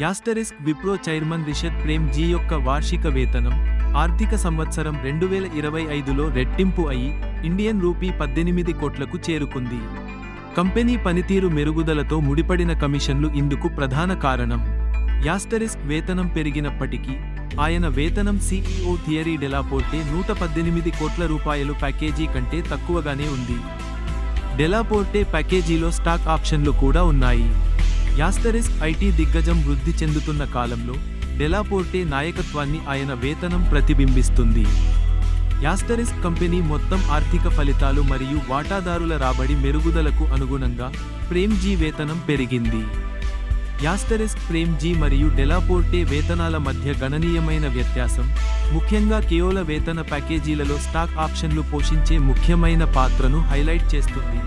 Asterisk Wipro chairman Rishad Prem G యొక్క వార్షిక వేతనం ఆర్థిక సంవత్సరం రెండు వేల ఇరవై ఐదులో రెట్టింపు అయి ఇండియన్ రూపీ పద్దెనిమిది కోట్లకు చేరుకుంది. కంపెనీ పనితీరు మెరుగుదలతో ముడిపడిన కమిషన్లు ఇందుకు ప్రధాన కారణం. యాస్టరిస్క్ వేతనం పెరిగినప్పటికీ ఆయన వేతనం సిఈఓ థియరీ డెలాపోర్టే నూట పద్దెనిమిది కోట్ల రూపాయలు ప్యాకేజీ కంటే తక్కువగానే ఉంది. డెలాపోర్టే ప్యాకేజీలో స్టాక్ ఆప్షన్లు కూడా ఉన్నాయి. యాస్టరిస్క్ ఐటీ దిగ్గజం వృద్ధి చెందుతున్న కాలంలో డెలాపోర్టే నాయకత్వాన్ని ఆయన వేతనం ప్రతిబింబిస్తుంది. యాస్టరిస్క్ కంపెనీ మొత్తం ఆర్థిక ఫలితాలు మరియు వాటాదారుల రాబడి మెరుగుదలకు అనుగుణంగా ప్రేమ్జీ వేతనం పెరిగింది. యాస్టరిస్క్ ప్రేమ్జీ మరియు డెలాపోర్టే వేతనాల మధ్య గణనీయమైన వ్యత్యాసం ముఖ్యంగా కేవల వేతన ప్యాకేజీలలో స్టాక్ ఆప్షన్లు పోషించే ముఖ్యమైన పాత్రను హైలైట్ చేస్తుంది.